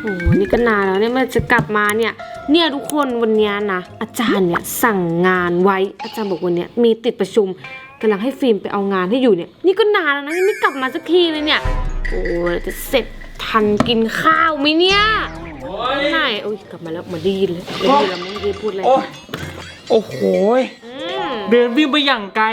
โอ้โหนี่ก็นานแล้วเนี่ยมันจะกลับมาเนี่ย เนี่ยทุกคนวันเนี้ยนะ อาจารย์เนี่ยสั่งงานไว้ อาจารย์บอกวันเนี้ยมีติดประชุมกำลังให้ฟิล์มไปเอางานให้อยู่เนี่ย นี่ก็นานแล้วนะยังไม่กลับมาสักทีเลยเนี่ย โอ้ยจะเสร็จทันกินข้าวไหมเนี่ยโอ้ยไหนโอ้ยกลับมาแล้วมาได้ยินเลยได้ยินแล้วไม่ได้พูดอะไรโอ้ยโอ้โหยอืมเดินวิ่งไปอย่างไกล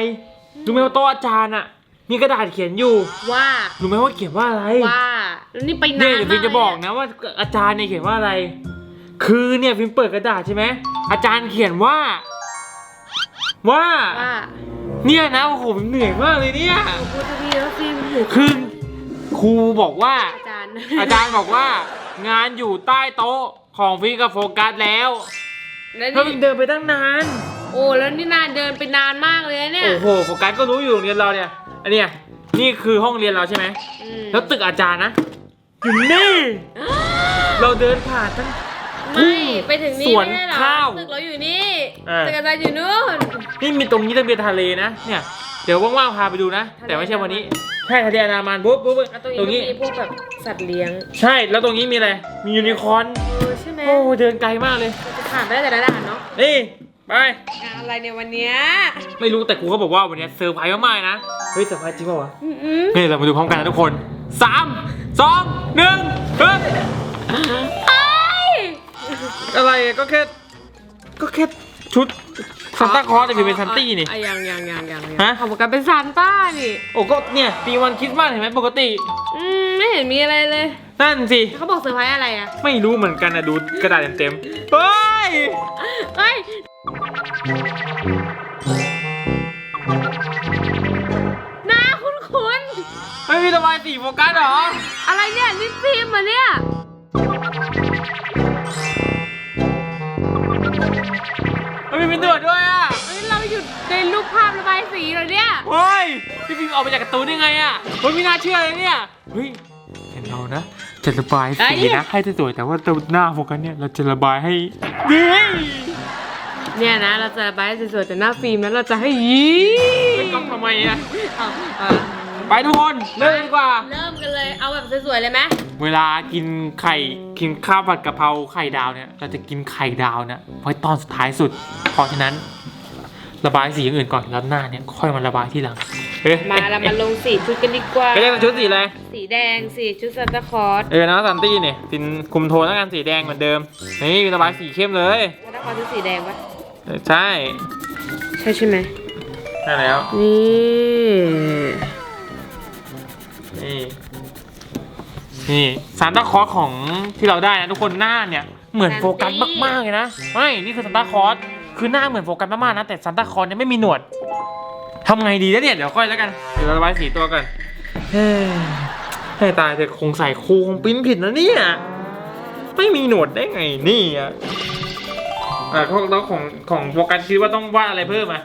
รู้ไหมว่าโต๊ะอาจารย์อะ มีกระดาษเขียนอยู่ว่ารู้ไหมว่าเขียนว่าอะไรว่าแล้วนี่ไปนาเนี่ยนเดี๋ยวฟิล์มจะบอกนะว่าอาจารย์เนี่ยเขียนว่าอะไร คือเนี่ยฟิล์มเปิดกระดาษใช่ไหมอาจารย์เขียนว่า ว่า ว่าเนี่ยนะโอ้โหผมเหนื่อยมากเลยเนี่ย พูดจะดีแล้วฟิล์มหูคือครูบอกว่า อาจารย์อาจารย์บอกว่า งานอยู่ใต้โต๊ะของฟิล์มกับโฟกัสแล้วแล้วถ้านี่ฟิล์มเดินไปตั้งนาน โอ้แล้วนี่นานเดินไปนานมากเลยนะเนี่ย โอ้โหโฟกัสก็รู้อยู่โรงเรียนเราเนี่ย อันเนี้ยนี่คือห้องเรียนเราใช่ไหม อืมแล้วตึกอาจารย์นะ อยู่นี่ เราเดินผ่านทั้ง ไม่ไปถึงนี่สวนไม่ได้เหรอข้าวตึกเราอยู่นี่อ่าตึกอาจารย์อยู่นู่น นี่มีตรงนี้ทะเบียนทะเลนะ เนี่ย เดี๋ยวว่างๆพาไปดูนะ ทะเล แต่ไม่ใช่วันนี้ ใช่ทะเลอันดามันปุ๊บปุ๊บปุ๊บแล้วตรงตรงนี้นี้ ก็มีพวกแบบสัตว์เลี้ยงใช่ แล้วตรงนี้มีอะไร มียูนิคอร์น เออใช่ไหมโอ้ เดินไกลมากเลย จะผ่านได้แต่ละด่านเนาะ นี่ ไป งานอะไรเนี่ยวันเนี้ยไม่รู้แต่ครูเขาบอกว่าวันนี้เซอร์ไพรส์มากๆนะ เฮ้ยเซอร์ไพรส์จริงเปล่าวะอืมอืมนี่เรามาดูพร้อมกันนะทุกคนสามสองหนึ่งเฮ้ยไอ้อะไรอะก็แค่ก็แค่ชุดซันต้าคลอสแต่พี่เป็นซันตี้นี่ อะยังยังยังยังยังฮะเขาบอกกันเป็นซานต้านี่โอ้ก็เนี่ยปีวันคริสต์มาสเห็นไหมปกติ อืมไม่เห็นมีอะไรเลย นั่นสิ เขาบอกเซอร์ไพรส์อะไรอะไม่รู้เหมือนกันนะดูกระดาษเต็มๆเฮ้ย เฮ้ย หน้าคุ้นคุ้นไม่มีระบายสีโฟกัสเหรอๆอะไรเนี่ยนี่ฟิล์มเหรอเนี่ย ไม่มีเป็นเดือดด้วยอะ เฮ้ยเราอยู่ในรูปภาพระบายสีเหรอเนี่ย เฮ้ย พี่พิมพ์ออกมาจากการ์ตูนได้ไงอะเฮ้ยไม่น่าเชื่อเลยเนี่ย เฮ้ย เห็นเรานะ จะระบายสีนะ ให้สวยๆแต่ว่าตัวหน้าโฟกัสเนี่ยเราจะระบายให้ดี เนี่ยนะ เราจะระบายสวยๆแต่หน้าฟิล์มแล้วเราจะให้ยีไม่กล้องทำไมอะเอาเอาไปทุกคนเริ่มดีกว่า เริ่มกันเลย เอาแบบสวยๆเลยไหมเวลากินไข่กินข้าวผัดกะเพราไข่ดาวเนี่ย เราจะกินไข่ดาวเนี่ยไว้ตอนสุดท้ายสุด เพราะฉะนั้น ระบายสีอย่างอื่นก่อนแล้วหน้าเนี่ยค่อยมาระบายที่หลังเอ้ยมาเรามาลงสีชุดกันดีกว่าก็จะเป็นชุดสีอะไร สีแดงสีชุดซานตาคลอสเออนะซันตี้เนี่ยสินคุมโทนแล้วกันสีแดงเหมือนเดิม นี่ระบายสีเข้มเลยซานตาคลอสชุดสีแดงปะเออ ใช่ใช่ใช่ไหมใช่แล้ว นี่นี่นี่ซานต้าคลอสของที่เราได้นะทุกคนหน้าเนี่ย เหมือนโฟกัสมากๆเลยนะไม่นี่คือซานต้าคลอสคือหน้าเหมือนโฟกัสมากๆนะแต่ซานต้าคลอสเนี่ยไม่มีหนวดทำไงดีแล้วเนี่ยเดี๋ยวค่อยแล้วกันเดี๋ยวเราระบายสีตัวกันเฮ้ยให้ตายแต่คงใส่ครูคงปริ้นผิดนะเนี่ยไม่มีหนวดได้ไงนี่อะ อ่าของแล้วของของโฟกัสคิดว่าต้องวาดอะไรเพิ่มอะ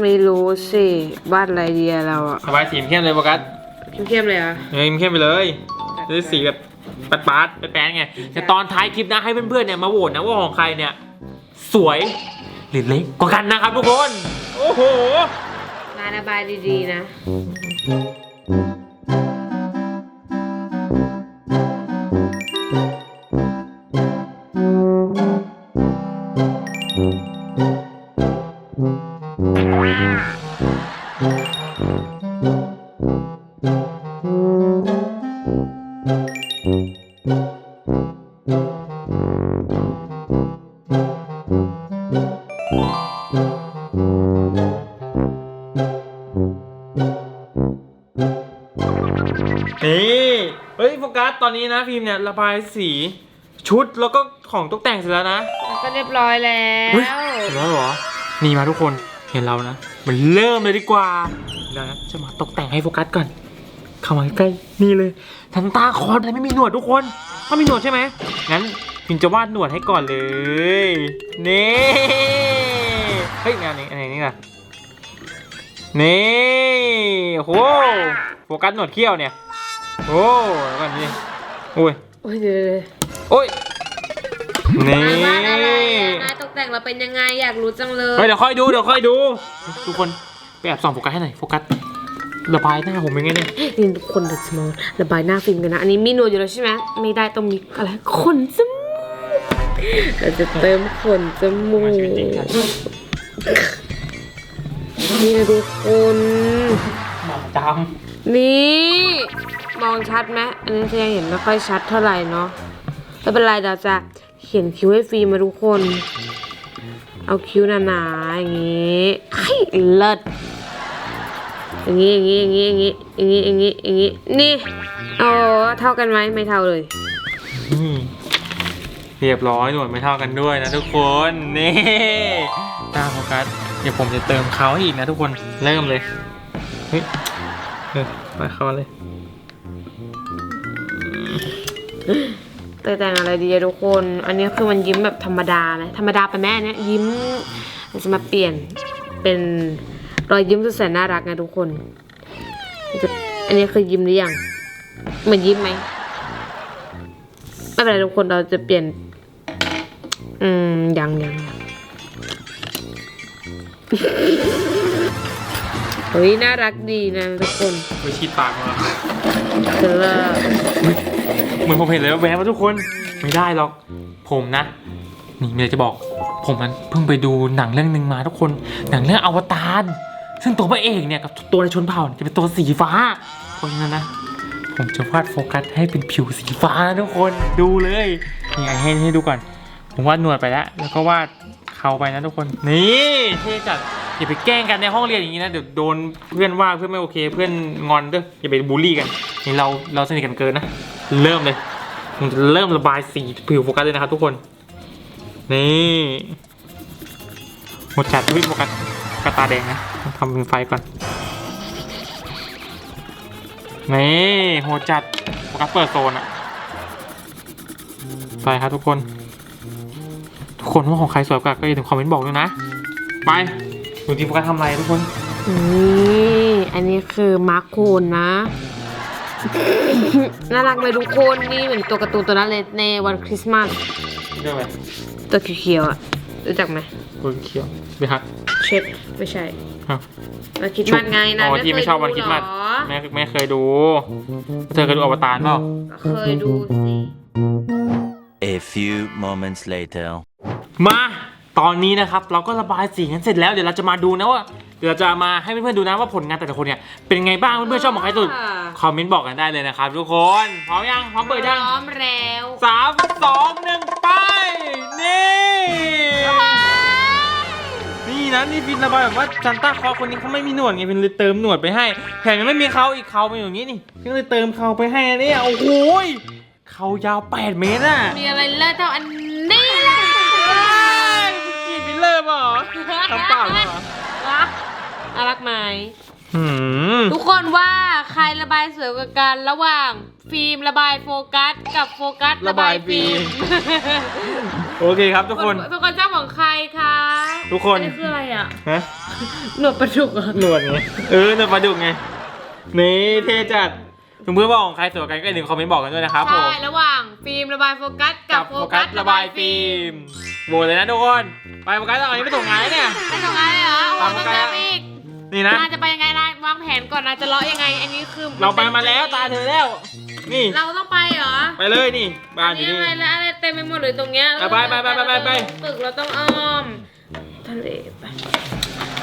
ไม่รู้สิวาดอะไรดีอะเราอะระบายสีเข้มเลยโฟกัสเข้มๆเลยอะเฮ้ยเข้มไปเลยจะได้สีแบบปัดปาดๆแป๊ดๆไงแต่ตอนท้ายคลิปนะให้เพื่อนๆเนี่ยมาโหวตนะว่าของใครเนี่ย สวยหรือเล็กกว่ากันนะครับทุกคน โอ้โห งานระบายดีๆนะ นี่เฮ้ยโฟกัสตอนนี้นะฟิล์มเนี่ยระบายสีชุดแล้วก็ของตกแต่งเสร็จแล้วนะแล้วก็เรียบร้อยแล้เฮ้ยวเห็นแล้วเหรอนี่มาทุกคนเห็นเรานะมันเริ่มเลยดีกว่าเดี๋ยวนะจะมาตกแต่งให้โฟกัสก่อนเข้ามาใกล้ๆนี่เลยทันตาคอนอะไรไม่มีหนวดทุกคนต้องมีหนวดใช่ไหมงั้นพิมจะวาดหนวดให้ก่อนเลยนี่เฮ้ยอันนี้อันนี้นี่นะนี่โหโฟกัสหนวดเขี้ยวเนี่ย โอ้แล้วก่อนนี่โอ้ยโอ้ยเดี๋ยวโอ้ย นี่ๆวาดอะไรอะงานตกแต่งเราเป็นยังไงอยากรู้จังเลยเฮ้ยเดี๋ยวค่อยดูเดี๋ยวค่อยดู ทุกคนไปแอบส่องโฟกัสให้หน่อยโฟกัสระบายหน้าผมเป็นไงเนี่ยนี่ทุกคนเราจะมาระบายหน้าฟิล์มกันนะ อันนี้มีหนวดอยู่แล้วใช่ไหมไม่ได้ต้องมีอะไรขนจมูกเราจะเติมขนจมูกมาชีวิตจริงกันนี่นะทุกคน หมาดนี่มองชัดไหมอันนี้จะยังเห็นไม่ค่อยชัดเท่าไหร่เนาะไม่เป็นไรเราจะเขียนคิ้วให้ฟิล์มมาทุกคน เอาคิ้วหนาๆอย่างงี้ไอ้เลิศอย่างงี้อย่างงี้อย่างงี้อย่างงี้อย่างงี้อย่างงี้อย่างงี้นี่โอ้เท่ากันไหมไม่เท่าเลยำนี่เรียบร้อยหนวดไม่เท่ากันด้วยนะทุกคนนี่หน้าโฟกัสเดี๋ยวผมจะเติมเขาให้อีกนะทุกคนเริ่มเลยเฮ้ย เออไปเข้ามาเลยแต่แต่งอะไรดีอะทุกคน อันนี้คือมันยิ้มแบบธรรมดานะธรรมดาไปแม่เนี่ยยิ้มเราจะมาเปลี่ยนเป็นรอยยิ้มสุดแสนน่ารักไงทุกคน อันนี้คือยิ้มหรือยังเหมือนยิ้มไหมไม่เป็นไรทุกคนเราจะเปลี่ยน อืมยังยัง เฮ้ยน่ารักดีนะทุกคนไปชีดปากมาเธอว่าเหมือนผมเห็นเลยว่าแวบว่าทุกคนไม่ได้หรอก ผมนะ นี่มีอะไรจะบอก ผมมันเพิ่งไปดูหนังเรื่องหนึ่งมาทุกคน หนังเรื่องอวตารซึ่งตัวพระเอกเนี่ยกับตัวในชนเผ่าเนี่ยจะเป็นตัวสีฟ้าเพราะฉะนั้นนะผมจะวาดโฟกัสให้เป็นผิวสีฟ้านะทุกคนดูเลยนี่ไงให้ให้ดูก่อน ผมวาดหนวดไปแล้ว แล้วก็วาดเขาไปนะทุกคน นี่เท่จัด อย่าไปแกล้งกันในห้องเรียนอย่างนี้นะเดี๋ยวโดนเพื่อนว่าเพื่อนไม่โอเค เพื่อนงอนเด้ออย่าไปบูลลี่กันนี่เราเราสนิทกันเกินนะเริ่มเลยผมจะเริ่มระบายสีผิวโฟกัสเลยนะครับทุกคนนี่หมดจัดวิโฟกัสกระตาแดงนะทำเป็นไฟก่อนนี่โหจัดโฟกัสเปิดโซนอะไปครับทุกคน ทุกคนว่าของใครสวยกว่าก็อย่าลืมคอมเมนต์บอกด้วยนะ ไป ดูทีโฟกัสทำอะไรทุกคน นี่อันนี้คือมาร์คโคนนะ น่ารักเลยทุกคนนี่เหมือนตัวการ์ตูนตัวนั้นเลยในวันคริสต์มาสเรื่องอะไรตัวเขียวๆอะรู้จักไหมบนเขียวไปฮัทเช็ดไม่ใช่อ้าววันคริสต์มาสไงนะอ๋อที่ไม่ชอบวันคริสต์มาสเหรอแม่ไม่เคยดู เธอเคยดูอวตารเปล่าเคยดูสิ A few moments later. มา ตอนนี้นะครับเราก็ระบายสีกันเสร็จแล้วเดี๋ยวเราจะมาดูนะว่าเดี๋ยวเราจะมาให้เพื่อนๆดูนะว่าผลงานแต่ละคนเนี่ยเป็นไงบ้างเพื่อนๆชอบของใครสุดคอมเมนต์บอกกันได้เลยนะครับทุกคนพร้อมยังพร้อมเปิดยังพร้อมแล้วสามสองหนึ่งไปนี่นี่นะนี่ฟินระบายแบบว่าซันต้าคลอสคนนี้เขาไม่มีหนวดไงฟินเลยเติมหนวดไปให้แถมยังไม่มีเขาอีกเขาเป็นอย่างนี้นี่ฟินเลยเติมเขาไปให้นะเนี่ยโอ้โหยเขายาว 8 เมตรอะมีอะไรเลิศเท่าอันนี้ล่ะกี่ฟิลเลอ ร์เปล่าทำเปล่าเหรอวะน่ารักไหม หืมทุกคนว่าใครระบายสวยกว่ากันระหว่าง ฟิล์มระบายโฟกัส กับโฟกัสระบายฟิล์มโอเคครับทุกคน ทุกคนเจ้าของใครคะทุกคน อันนี้คืออะไรอะ ฮะ หนวดปลาดุกเหรอะหนวดไง เออหนวดปลาดุกไง นี่เท่จัด เพื่อนๆบอกของใครสวยกันก็อย่าลืมคอมเมนต์บอกกันด้วยนะครับผใช่มระหว่างฟิล์มระบายโฟกัสกับโฟกัสระบายฟิล์มมโหวตเลยนะทุกคน ไปโฟกัสตอนนี้ไม่ส่งงานแล้วเนี่ย ไม่ต้องอะไรเหรอโอ้ตามต้องโฟกัสเริ่มอีกนี่นะ นายจะไปยังไงนายวางแผนก่อนนายจะเลาะยังไง อันนี้คือเราไปมาแล้วตาเธอแล้ว นี่ เราต้องไปเหรอไปเลยนี่ บ้านอันอยู่นี้นี่ อะไรแล้วอะไรเต็มไปหมดเลยตรงเนี้ยอะไปไปไปไปไปไป ตึกเราต้องอ้อมทะเลไป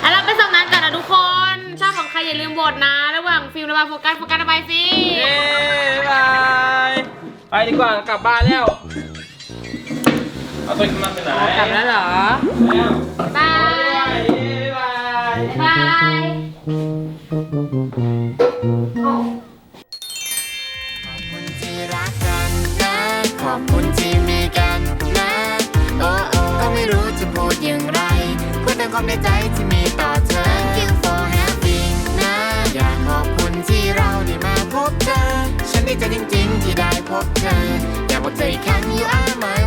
อะเราไปส่งงานก่อนนะทุกคน ชอบของใครอย่าลืมโหวตนะ ระหว่างฟิล์มระบายโฟกัสโฟกัสระบายฟิล์มเย้บาย ไปดีกว่ากลับบ้านแล้ว เอาตัวขึ้นมาไปไหนกลับแล้วเหรอ แล้วบาย บาย บายคุณที่รักกันนะขอบคุณที่มีกันนะ โอ้โอ้ก็ไม่รู้จะพูดอย่างไรพูดแต่ความในใจ ดีใจจริงๆ ที่ได้พบเธอ อยากบอกเธออีกครั้ง you are my